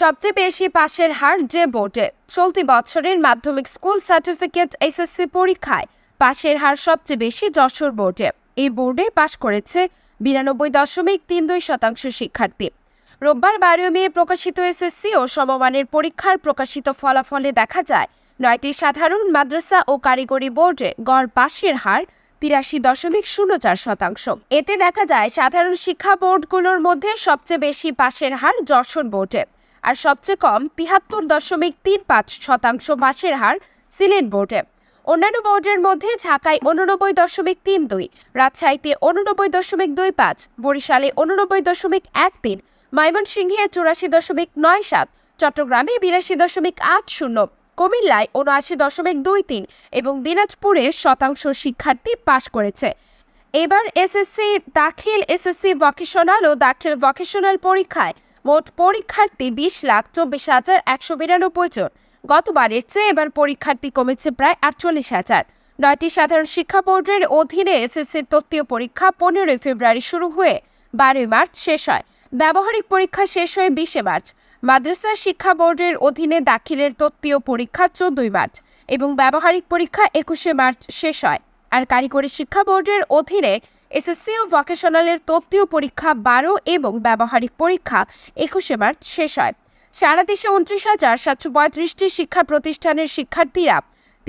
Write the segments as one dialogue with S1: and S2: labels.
S1: সবচেয়ে বেশি পাশের হার যে বোর্ডে। চলতি বছরের মাধ্যমিক স্কুল সার্টিফিকেট এসএসসি পরীক্ষায় পাশের হার সবচেয়ে বেশি যশোর বোর্ডে। এই বোর্ডে পাশ করেছে বিরানব্বই দশমিক তিন দুই শতাংশ শিক্ষার্থী। রোববার বারোই মে প্রকাশিত এসএসসি ও সমমানের পরীক্ষার প্রকাশিত ফলাফলে দেখা যায়, নয়টি সাধারণ মাদ্রাসা ও কারিগরি বোর্ডে গড় পাশের হার তিরাশি দশমিক শূন্য চার শতাংশ। এতে দেখা যায়, সাধারণ শিক্ষা বোর্ডগুলোর মধ্যে সবচেয়ে বেশি পাশের হার যশোর বোর্ডে। আর সবচেয়ে কম তিহাত্তর দশমিক তিন পাঁচ শতাংশ পাশের হার সিলেট বোর্ডে। অন্যান্য বোর্ডের মধ্যে ঢাকায় উননব্বই দশমিক তিন দুই, রাজশাহীতে উননব্বই দশমিক দুই পাঁচ, বরিশালে উননব্বই দশমিক এক তিন, ময়মনসিংহে চুরাশি দশমিক নয় সাত, চট্টগ্রামে বিরাশি দশমিক আট শূন্য, কুমিল্লায় উনআশি দশমিক দুই তিন এবং দিনাজপুরে শতাংশ শিক্ষার্থী পাশ করেছে। এবার এসএসসি দাখিল এসএসসি ভকেশনাল ও দাখিল ভকেশনাল পরীক্ষায় মোট পরীক্ষার্থী বিশ লাখ চব্বিশ হাজার একশো বিরানব্বই জন। গতবারের চেয়ে এবার পরীক্ষার্থী কমেছে প্রায় আটচল্লিশ হাজার। নয়টি সাধারণ শিক্ষা বোর্ডের অধীনে এসএসসির তত্ত্বীয় পরীক্ষা পনেরোই ফেব্রুয়ারি শুরু হয়ে বারোই মার্চ শেষ হয়। ব্যবহারিক পরীক্ষা শেষ হয়ে বিশে মার্চ। মাদ্রাসা শিক্ষা বোর্ডের অধীনে দাখিলের তত্ত্বীয় পরীক্ষা চোদ্দই মার্চ এবং ব্যবহারিক পরীক্ষা একুশে মার্চ শেষ হয়। আর কারিগরি শিক্ষা বোর্ডের অধীনে এসএসসি ও ভোকেশনালের তত্ত্বীয় পরীক্ষা বারো এবং ব্যবহারিক পরীক্ষা একুশে মার্চ শেষ হয়। সারা দেশে উনত্রিশ হাজার সাতশো পঁয়ত্রিশটি শিক্ষা প্রতিষ্ঠানের শিক্ষার্থীরা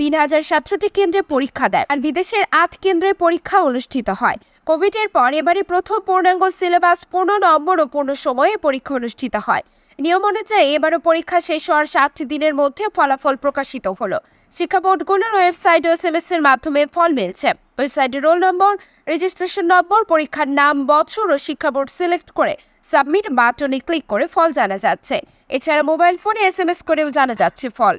S1: তিন হাজার সাতশোটি কেন্দ্রে পরীক্ষা দেয় আর বিদেশের আট কেন্দ্রে পরীক্ষা অনুষ্ঠিত হয়। কোভিডের পর এবারে প্রথম পূর্ণাঙ্গ সিলেবাস পূর্ণ নম্বর ও পূর্ণ সময়ে পরীক্ষা অনুষ্ঠিত হয়। নিয়ম অনুযায়ী এবারও পরীক্ষা শেষ হওয়ার সাত দিনের মধ্যে ফলাফল প্রকাশিত হলো। শিক্ষা বোর্ডগুলোর ওয়েবসাইট ও এসএমএস এর মাধ্যমে ফল মিলছে। ওয়েবসাইটে রোল নম্বর, রেজিস্ট্রেশন নম্বর, পরীক্ষার নাম, বছর ও শিক্ষা বোর্ড সিলেক্ট করে সাবমিট বাটনে ক্লিক করে ফল জানা যাচ্ছে। এছাড়া মোবাইল ফোনে এসএমএস করেও জানা যাচ্ছে ফল।